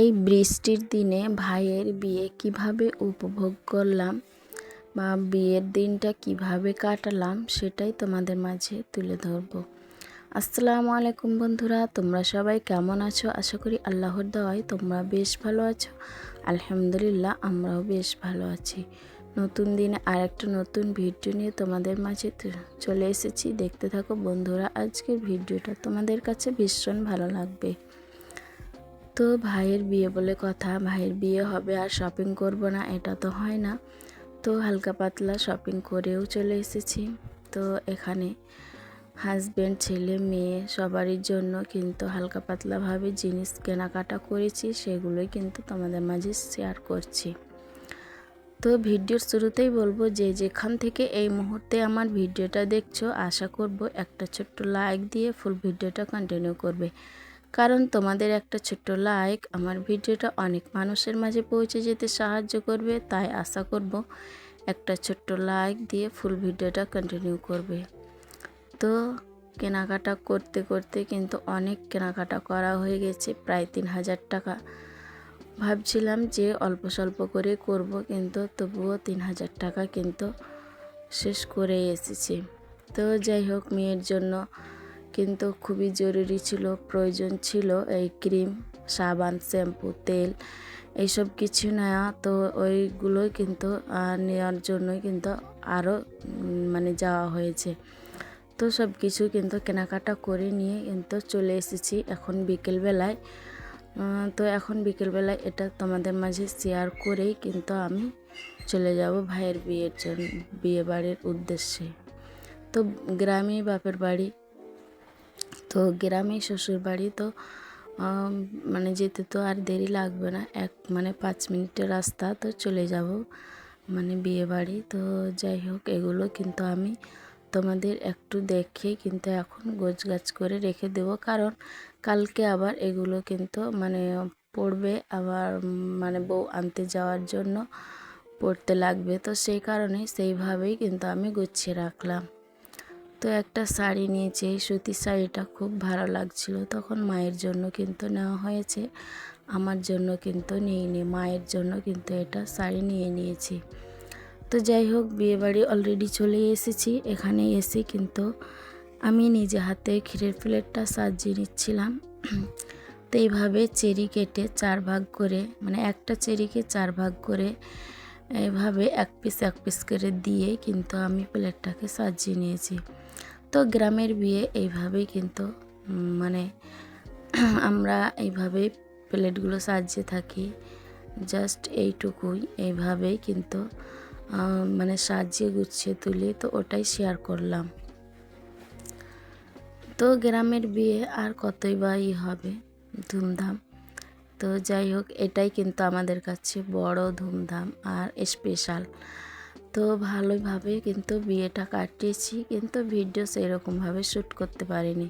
এই বৃষ্টির দিনে ভাইয়ের বিয়ে কীভাবে উপভোগ করলাম বা বিয়ের দিনটা কীভাবে কাটালাম সেটাই তোমাদের মাঝে তুলে ধরবো। আসসালামু আলাইকুম বন্ধুরা, তোমরা সবাই কেমন আছো? আশা করি আল্লাহর দেওয়ায় তোমরা বেশ ভালো আছো। আলহামদুলিল্লাহ, আমরাও বেশ ভালো আছি। নতুন দিনে আরেকটা নতুন ভিডিও নিয়ে তোমাদের মাঝে চলে এসেছি। দেখতে থাকো বন্ধুরা, আজকের ভিডিওটা তোমাদের কাছে ভীষণ ভালো লাগবে। তো ভাইয়ের বিয়ে বলে কথা, ভাইয়ের বিয়ে হবে আর শপিং করব না, এটা তো হয় না। তো হালকা পাতলা শপিং করেও চলে এসেছি। তো এখানে হাজব্যান্ড ছেলে, মেয়ে সবারই জন্য কিন্তু হালকা পাতলাভাবে জিনিস কেনাকাটা করেছি, সেগুলোই কিন্তু তোমাদের মাঝে শেয়ার করছি। তো ভিডিওর শুরুতেই বলব যে যেখান থেকে এই মুহূর্তে আমার ভিডিওটা দেখছ, আশা করব একটা ছোট্ট লাইক দিয়ে ফুল ভিডিওটা কন্টিনিউ করবে। কারণ তোমাদের একটা ছোট্ট লাইক আমার ভিডিওটা অনেক মানুষের মাঝে পৌঁছে যেতে সাহায্য করবে, তাই আশা করব একটা ছোট্ট লাইক দিয়ে ফুল ভিডিওটা কন্টিনিউ করবে। তো কেনাকাটা করতে করতে কিন্তু অনেক কেনাকাটা করা হয়ে গেছে, প্রায় তিন হাজার টাকা। ভাবছিলাম যে অল্প স্বল্প করে করব কিন্তু তবুও তিন হাজার টাকা কিন্তু শেষ করে এসেছি। তো যাই হোক, মেয়ের জন্য কিন্তু খুবই জরুরি ছিল, প্রয়োজন ছিল এই ক্রিম, সাবান, শ্যাম্পু, তেল, এইসব কিছু নেওয়া। তো ওইগুলোই কিন্তু নেওয়ার জন্যই কিন্তু আরও মানে যাওয়া হয়েছে। তো সব কিছু কিন্তু কেনাকাটা করে নিয়ে কিন্তু চলে এসেছি এখন বিকেলবেলায়। তো এখন বিকেলবেলায় এটা তোমাদের মাঝে শেয়ার করেই কিন্তু আমি চলে যাব ভাইয়ের বিয়ের জন্য বিয়ে বাড়ির উদ্দেশ্যে। তো গ্রামে বাপের বাড়ি তো গ্রামে শ্বশুর বাড়ি তো মানে যেতে তো আর দেরি লাগবে না। এক মানে পাঁচ মিনিটের রাস্তা তো চলে যাব মানে বিয়ে বাড়ি। তো যাই হোক, এগুলো কিন্তু আমি তোমাদের একটু দেখে কিন্তু এখন গোছ গাছ করে রেখে দেব। কারণ কালকে আবার এগুলো কিন্তু মানে পড়বে আবার মানে বউ আনতে যাওয়ার জন্য পড়তে লাগবে। তো সেই কারণে সেইভাবেই কিন্তু আমি গুছিয়ে রাখলাম। তো একটা শাড়ি নিয়েছি, এই সুতির শাড়িটা খুব ভালো লাগছিল। তখন মায়ের জন্য কিন্তু নেওয়া হয়েছে, আমার জন্য কিন্তু নিইনি, মায়ের জন্য কিন্তু এটা শাড়ি নিয়ে নিয়েছি। তো যাই হোক বিয়েবাড়ি অলরেডি চলে এসেছি এখানে এসে কিন্তু আমি নিজে হাতে ক্ষীরের প্লেটটা সাজিয়ে নিচ্ছিলাম। তো এইভাবে চেরি কেটে চার ভাগ করে মানে একটা চেরিকে চার ভাগ করে এইভাবে এক পিস এক পিস করে দিয়ে কিন্তু আমি প্লেটটাকে সাজিয়ে নিয়েছি। তো গ্রামের বিয়ে এইভাবেই কিন্তু মানে আমরা এইভাবেই প্লেটগুলো সাজিয়ে থাকি। জাস্ট এইটুকুই, এইভাবেই কিন্তু মানে সাজিয়ে গুছিয়ে তুলি, তো ওটাই শেয়ার করলাম। তো গ্রামের বিয়ে আর কতই বা ই হবে, ধুমধাম। তো যাই হোক, এটাই কিন্তু আমাদের কাছে বড় ধুমধাম আর স্পেশাল তো ভালোভাবে কিন্তু বিয়েটা কাটিয়েছি, কিন্তু ভিডিও সেরকমভাবে শ্যুট করতে পারিনি।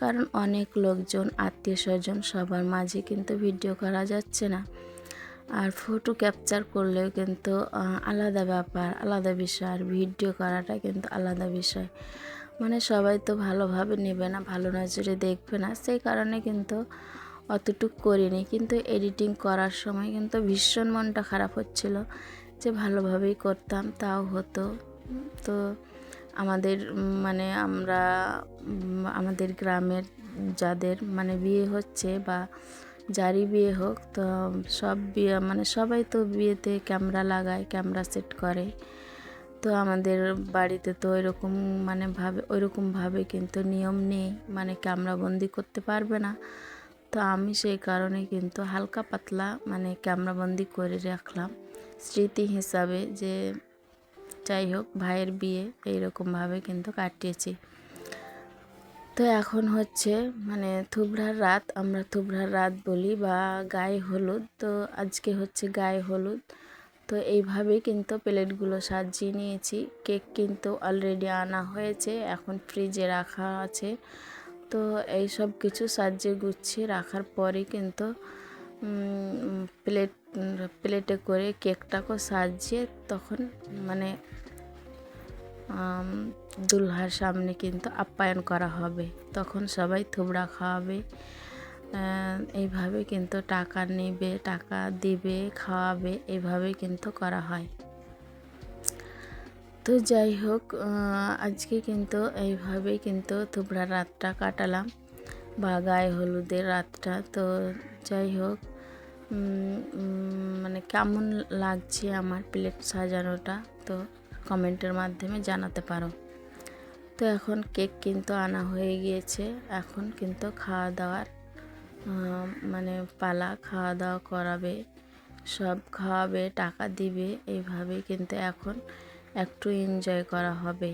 কারণ অনেক লোকজন, আত্মীয় স্বজন সবার মাঝে কিন্তু ভিডিও করা যাচ্ছে না। আর ফটো ক্যাপচার করলেও কিন্তু আলাদা ব্যাপার, আলাদা বিষয়। আর ভিডিও করাটা কিন্তু আলাদা বিষয়। মানে সবাই তো ভালোভাবে নেবে না, ভালো নজরে দেখবে না। সেই কারণে কিন্তু অতটুক করিনি। কিন্তু এডিটিং করার সময় কিন্তু ভীষণ মনটা খারাপ হচ্ছিল। যে ভালোভাবেই করতাম, তাও হতো। তো আমাদের মানে আমরা আমাদের গ্রামের যাদের মানে বিয়ে হচ্ছে বা যারই বিয়ে হোক, তো সব বিয়ে মানে সবাই তো বিয়েতে ক্যামেরা লাগায় ক্যামেরা সেট করে। তো আমাদের বাড়িতে তো এরকম মানে ভাবে ওইরকমভাবে কিন্তু নিয়ম নেই মানে ক্যামেরা বন্দি করতে পারবে না। তো আমি সেই কারণে কিন্তু হালকা পাতলা মানে ক্যামেরা বন্দি করে রাখলাম। স্মৃতি হিসাবে যে যাই হোক, ভাইয়ের বিয়ে এইরকমভাবে কিন্তু কাটিয়েছি। তো এখন হচ্ছে মানে থুবড়ার রাত, আমরা থুবড়ার রাত বলি বা গায়ে হলুদ, তো আজকে হচ্ছে গায়ে হলুদ। তো এইভাবেই কিন্তু প্লেটগুলো সাজিয়ে নিয়েছি। কেক কিন্তু অলরেডি আনা হয়েছে, এখন ফ্রিজে রাখা আছে। তো এই সব কিছু সাজিয়ে গুছিয়ে রাখার পরে কিন্তু প্লেট প্লেটে করে কেকটাকে সাজিয়ে তখন মানে দুলহার সামনে কিন্তু আপ্যায়ন করা হবে। তখন সবাই থুবড়া খাওয়াবে। এইভাবে কিন্তু টাকা নেবে, টাকা দিবে, খাওয়াবে, এইভাবে কিন্তু করা হয়। তো যাই হোক আজকে কিন্তু এইভাবেই কিন্তু তোমরা রাতটা কাটালাম। বা গায়ে হলুদের রাতটা। তো যাই হোক মানে কেমন লাগছে আমার প্লেট সাজানোটা? তো কমেন্টের মাধ্যমে জানাতে পারো। তো এখন কেক কিন্তু আনা হয়ে গিয়েছে। এখন কিন্তু খাওয়া দাওয়ার মানে পালা খাওয়া দাওয়া করাবে, সব খাওয়াবে, টাকা দিবে এইভাবে কিন্তু এখন একটু এনজয় করা হবে।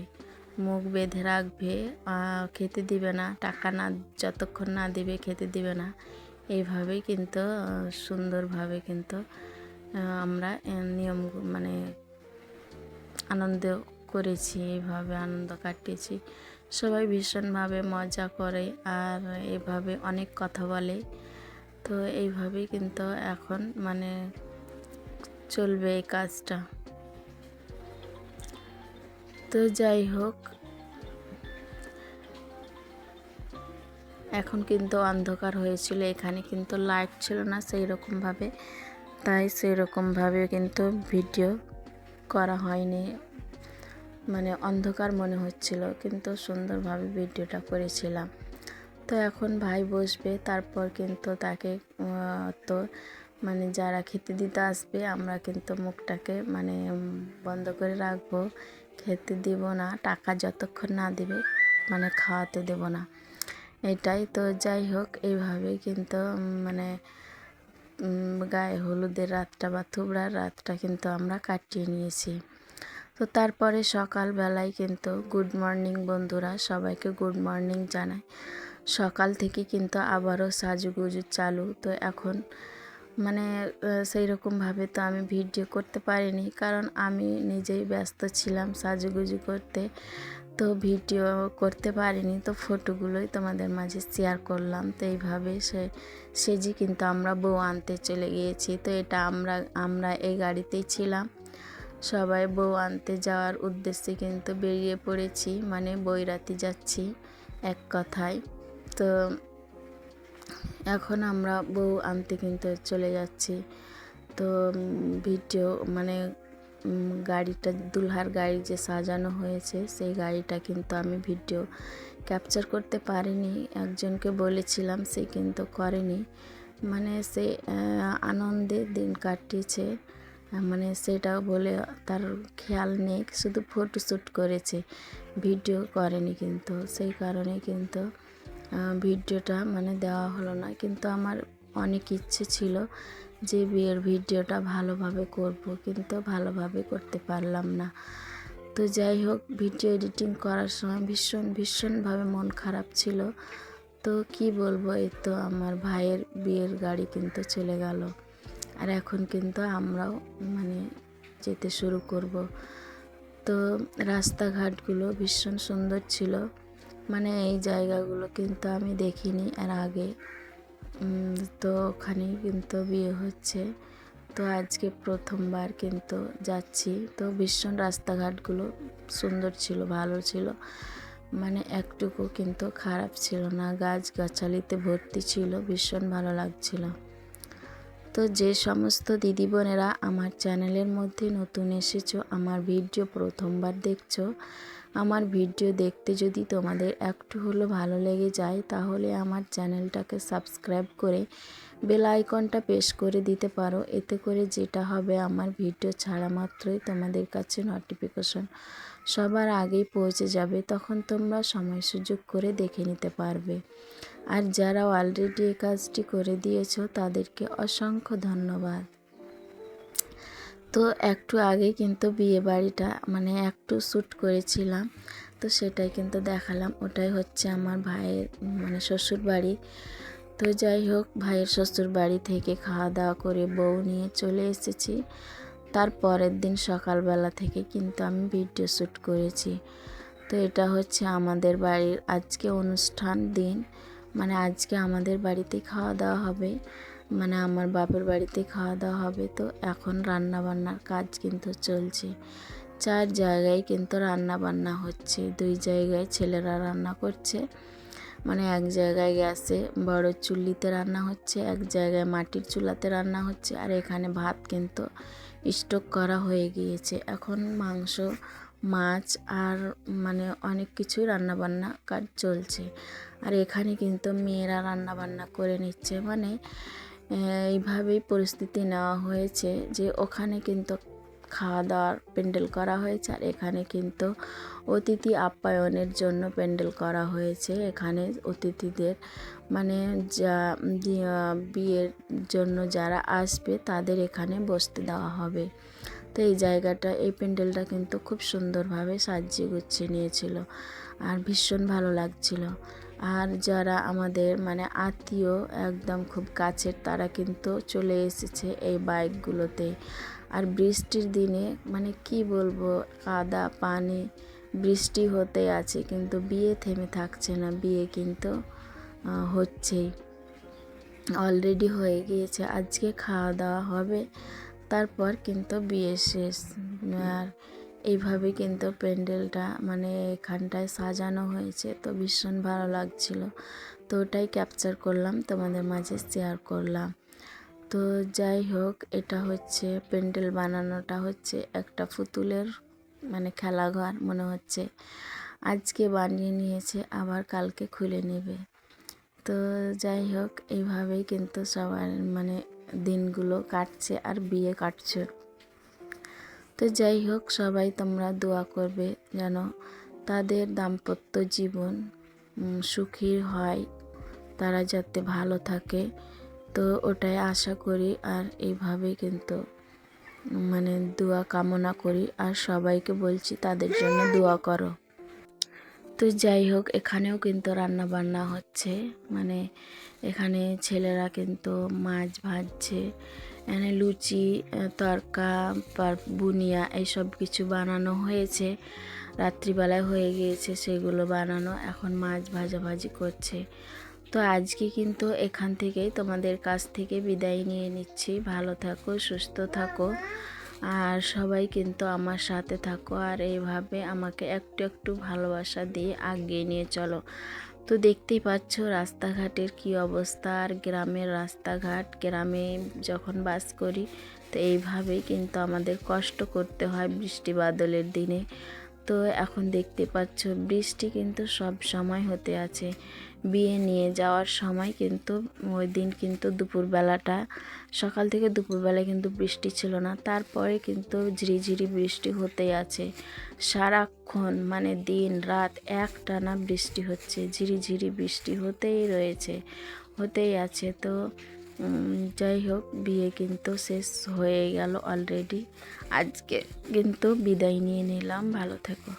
মুখ বেঁধে রাখবে খেতে দিবে না, টাকা না, যতক্ষণ না দিবে, খেতে দিবে না। এইভাবেই কিন্তু সুন্দরভাবে কিন্তু আমরা নিয়ম মানে আনন্দ করেছি, এইভাবে আনন্দ কাটিয়েছি। সবাই ভীষণভাবে মজা করে আর এভাবে অনেক কথা বলে। তো এইভাবেই কিন্তু এখন মানে চলবে এই কাজটা। তো যাই হোক এখন কিন্তু অন্ধকার হয়েছিল, এখানে কিন্তু লাইট ছিল না সেই রকমভাবে তাই সেই রকমভাবে কিন্তু ভিডিও করা হয়নি। মানে অন্ধকার মনে হচ্ছিল, কিন্তু সুন্দরভাবে ভিডিওটা করেছিলাম। তো এখন ভাই বসবে, তারপর কিন্তু তাকে তো মানে যারা খেতে দিতে আসবে, আমরা কিন্তু মুখটাকে মানে বন্ধ করে রাখব। খেতে দিব না, টাকা যতক্ষণ না দিবে মানে খাওয়াতে দেব না। এটাই তো, যাই হোক এইভাবে কিন্তু মানে গায়ে হলুদের রাতটা বা থুবড়ার রাতটা কিন্তু আমরা কাটিয়ে নিয়েছি। তো তারপরে সকালবেলায় কিন্তু গুড মর্নিং বন্ধুরা সবাইকে গুড মর্নিং জানাই। সকাল থেকে কিন্তু আবারও সাজুগুজু চালু। তো এখন মানে সেই রকমভাবে তো আমি ভিডিও করতে পারিনি, কারণ আমি নিজেই ব্যস্ত ছিলাম সাজুগুজু করতে। তো ভিডিও করতে পারিনি, তো ফটোগুলোই তোমাদের মাঝে শেয়ার করলাম। তো এইভাবে সে, সেজি কিন্তু আমরা বউ আনতে চলে গিয়েছি। তো এটা আমরা আমরা এই গাড়িতেই ছিলাম। সবাই বউ আনতে যাওয়ার উদ্দেশ্যে কিন্তু বেরিয়ে পড়েছি মানে বইরাতি যাচ্ছি এক কথায়। তো এখন আমরা বউ আনতে কিন্তু চলে যাচ্ছি। তো ভিডিও মানে গাড়িটা, দুলহার গাড়ি যে সাজানো হয়েছে, সেই গাড়িটা কিন্তু আমি ভিডিও ক্যাপচার করতে পারিনি। একজনকে বলেছিলাম, সে কিন্তু করেনি। মানে সে আনন্দে দিন কাটিয়েছে। মানে সেটাও বলে তার খেয়াল নেই, শুধু ফটো শ্যুট করেছে। ভিডিও করেনি কিন্তু, সেই কারণে কিন্তু ভিডিওটা মানে দেওয়া হলো না। কিন্তু আমার অনেক ইচ্ছে ছিল যে বিয়ের ভিডিওটা ভালোভাবে করব, কিন্তু ভালোভাবে করতে পারলাম না। তো যাই হোক, ভিডিও এডিটিং করার সময় ভীষণ ভীষণভাবে মন খারাপ ছিল। তো কি বলব, এই তো আমার ভাইয়ের বিয়ের গাড়ি কিন্তু চলে গেল। আর এখন কিন্তু আমরাও মানে যেতে শুরু করব। তো রাস্তাঘাটগুলো ভীষণ সুন্দর ছিল। মানে এই জায়গাগুলো কিন্তু আমি দেখিনি এর আগে। তো ওখানেই কিন্তু বিয়ে হচ্ছে। তো আজকে প্রথমবার কিন্তু যাচ্ছি। তো ভীষণ রাস্তাঘাটগুলো সুন্দর ছিল, ভালো ছিল। মানে একটুকু কিন্তু খারাপ ছিল না। গাছ গাছালিতে ভর্তি ছিল, ভীষণ ভালো লাগছিল। তো যে সমস্ত দিদি বোনেরা আমার চ্যানেলের মধ্যে নতুন এসেছ, আমার ভিডিও প্রথমবার দেখছ আমার ভিডিও দেখতে যদি তোমাদের একটু হলো ভালো লেগে যায়, তাহলে আমার চ্যানেলটাকে সাবস্ক্রাইব করে বেল আইকনটা প্রেস করে দিতে পারো। এতে করে যেটা হবে, আমার ভিডিও ছাড়া মাত্রই তোমাদের কাছে নোটিফিকেশন সবার আগেই পৌঁছে যাবে। তখন তোমরা সময় সুযোগ করে দেখে নিতে পারবে। আর যারা অলরেডি এই কাজটি করে দিয়েছ, তাদেরকে অসংখ্য ধন্যবাদ। তো একটু আগে কিন্তু বিয়ে বাড়িটা মানে একটু শ্যুট করেছিলাম। তো সেটাই কিন্তু দেখালাম। ওটাই হচ্ছে আমার ভাইয়ের মানে শ্বশুর বাড়ি। তো যাই হোক, ভাইয়ের শ্বশুর বাড়ি থেকে খাওয়া দাওয়া করে বউ নিয়ে চলে এসেছি। তার পরের দিন সকালবেলা থেকে কিন্তু আমি ভিডিও শ্যুট করেছি। তো এটা হচ্ছে আমাদের বাড়ির আজকে অনুষ্ঠান দিন। মানে আজকে আমাদের বাড়িতে খাওয়া দাওয়া হবে। মানে আমার বাপের বাড়িতে খাওয়া দাওয়া হবে, তো এখন রান্না বান্নার কাজ কিন্তু চলছে। চার জায়গায় কিন্তু রান্না বান্না হচ্ছে, দুই জায়গায় ছেলেরা রান্না করছে। মানে এক জায়গায় গ্যাসে বড় চুল্লিতে রান্না হচ্ছে, এক জায়গায় মাটির চুলাতে রান্না হচ্ছে, আর এখানে ভাত কিন্তু স্টক করা হয়ে গিয়েছে। এখন মাংস, মাছ আর মানে অনেক কিছুই রান্নাবান্না কাজ চলছে। আর এখানে কিন্তু মেয়েরা রান্নাবান্না করে নিচ্ছে মানে এইভাবেই পরিস্থিতি নেওয়া হয়েছে যে ওখানে কিন্তু খাওয়া দাওয়ার প্যান্ডেল করা হয়েছে আর এখানে কিন্তু অতিথি আপ্যায়নের জন্য প্যান্ডেল করা হয়েছে। এখানে অতিথিদের মানে যা বিয়ের জন্য যারা আসবে তাদের এখানে বসতে দেওয়া হবে। তো এই জায়গাটা, এই প্যান্ডেলটা কিন্তু খুব সুন্দরভাবে সাজিয়ে গুছিয়ে নিয়েছিল আর ভীষণ ভালো লাগছিল। আর যারা আমাদের মানে আত্মীয় একদম খুব কাছের, তারা কিন্তু চলে এসেছে এই বাইকগুলোতে। আর বৃষ্টির দিনে মানে কি বলব, কাদা পানি, বৃষ্টি হতে আছে কিন্তু বিয়ে থেমে থাকছে না, বিয়ে কিন্তু হচ্ছেই। অলরেডি হয়ে গিয়েছে, আজকে খাওয়া দাওয়া হবে, তারপর কিন্তু বিয়ে শেষ। আর এইভাবে কিন্তু প্যান্ডেলটা মানে এখানটায় সাজানো হয়েছে, তো ভীষণ ভালো লাগছিল। তো ওটাই ক্যাপচার করলাম, তোমাদের মাঝে শেয়ার করলাম। তো যাই হোক, এটা হচ্ছে প্যান্ডেল বানানোটা হচ্ছে একটা পুতুলের মানে খেলাঘর মনে হচ্ছে। আজকে বানিয়ে নিয়েছে, আবার কালকে খুলে নেবে। তো যাই হোক, এইভাবেই কিন্তু সবার মানে দিনগুলো কাটছে আর বিয়ে কাটছে। তো যাই হোক, সবাই তোমরা দোয়া করবে যেন তাদের দাম্পত্য জীবন সুখী হয়, তারা যাতে ভালো থাকে। তো ওটাই আশা করি আর এইভাবেই কিন্তু মানে দোয়া কামনা করি আর সবাইকে বলছি তাদের জন্য দোয়া করো। তো যাই হোক, এখানেও কিন্তু রান্না বান্না হচ্ছে। মানে এখানে ছেলেরা কিন্তু মাছ ভাজছে এখানে লুচি তরকা বুনিয়া এইসব কিছু বানানো হয়েছে। রাত্রিবেলায় হয়ে গিয়েছে সেগুলো বানানো। এখন মাছ ভাজাভাজি করছে। তো আজকে কিন্তু এখান থেকেই তোমাদের কাছ থেকে বিদায় নিয়ে নিচ্ছি। ভালো থাকো, সুস্থ থাকো। আর সবাই কিন্তু আমার সাথে থাকো। আর এইভাবে আমাকে একটু একটু ভালোবাসা দিয়ে আগিয়ে নিয়ে চলো। তো দেখতেই পাচ্ছ রাস্তাঘাটের কি অবস্থা। আর গ্রামের রাস্তাঘাট, গ্রামে যখন বাস করি, তো এইভাবেই কিন্তু আমাদের কষ্ট করতে হয় বৃষ্টি বাদলের দিনে। তো এখন দেখতে পাচ্ছ বৃষ্টি কিন্তু সব সময় হতে আছে। বিয়ে নিয়ে যাওয়ার সময় কিন্তু ওই দিন কিন্তু দুপুরবেলাটা, সকাল থেকে দুপুরবেলায় কিন্তু বৃষ্টি ছিল না। তারপরে কিন্তু ঝিরিঝিরি বৃষ্টি হতেই আছে। সারাক্ষণ মানে দিন রাত এক টানা বৃষ্টি হচ্ছে, ঝিরিঝিরি বৃষ্টি হতেই রয়েছে, হতেই আছে। তো যাই হোক, বিয়ে কিন্তু শেষ হয়ে গেল অলরেডি আজকে কিন্তু বিদায় নিয়ে নিলাম। ভালো থেকো।